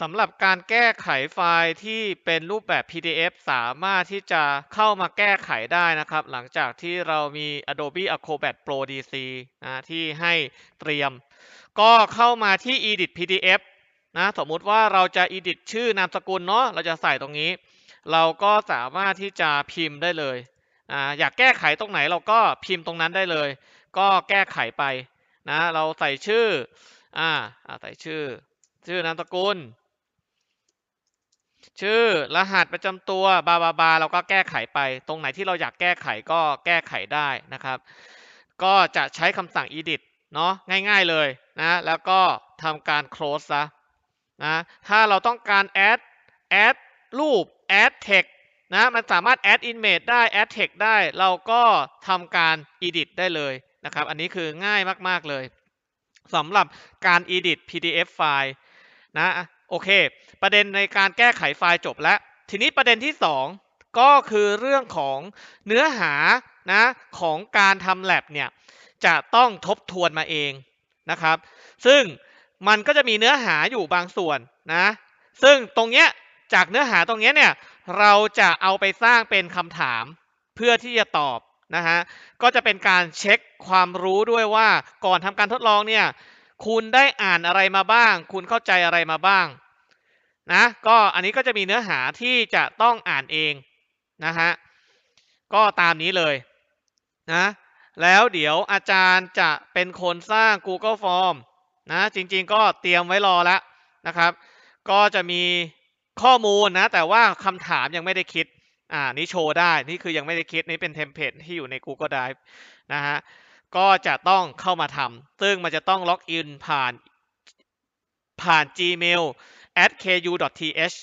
สำหรับการแก้ไขไฟล์ที่เป็นรูปแบบ PDF สามารถที่จะเข้ามาแก้ไขได้นะครับ หลังจากที่เรามี Adobe Acrobat Pro DC นะที่ให้เตรียม ก็เข้ามาที่ Edit PDF นะสมมุติว่าเราจะ edit ชื่อนามสกุลเนาะเราจะใส่ตรงนี้ เราก็สามารถที่จะพิมพ์ได้เลยอ่าอยากแก้ไขตรงไหนเราก็พิมพ์ตรงนั้นได้เลย ก็แก้ไขไปนะเราใส่ชื่ออ่าอ่าใส่ชื่อ ชื่อนามสกุล ชื่อรหัสประจำตัวบาบาบาเราก็แก้ไขไป ตรงไหนที่เราอยากแก้ไขก็แก้ไขได้นะครับ ก็จะใช้คำสั่ง edit เนาะง่ายๆเลยนะแล้วก็ทำการ close ซะนะถ้าเราต้องการ add add รูป add text นะมันสามารถ add image ได้ add text ได้ เราก็ทำการ edit ได้เลยนะครับ อันนี้คือง่ายมาก ๆ เลยสำหรับการ edit PDF ไฟล์ นะโอเค ประเด็นในการแก้ไขไฟล์จบแล้ว ทีนี้ประเด็นที่ 2 ก็คือเรื่องของเนื้อหานะของการทำ lab เนี่ยจะต้องทบทวนมาเองนะครับ ซึ่งมันก็จะมีเนื้อหาอยู่บางส่วนนะ ซึ่งตรงเนี้ยจากเนื้อหาตรงเนี้ยเนี่ยเราจะเอาไปสร้างเป็นคำถามเพื่อที่จะตอบนะฮะ ก็จะเป็นการเช็คความรู้ด้วยว่าก่อนทำการทดลองเนี่ย คุณได้อ่านอะไรมาบ้าง คุณเข้าใจอะไรมาบ้างนะก็อันนี้ก็จะมีเนื้อหาที่จะต้องอ่านเองนะฮะก็ตามนี้เลยนะแล้วเดี๋ยวอาจารย์จะเป็นคนสร้าง Google Form นะจริงๆก็เตรียมไว้รอแล้วนะครับ ก็จะมีข้อมูลนะแต่ว่าคำถามยังไม่ได้คิดอ่านี่โชว์ได้ นี่คือยังไม่ได้คิด นี่เป็นเทมเพลตที่อยู่ใน Google Drive นะฮะ ก็จะต้องเข้ามาทำซึ่งมันจะต้องล็อกอินผ่านผ่าน Gmail at ku.th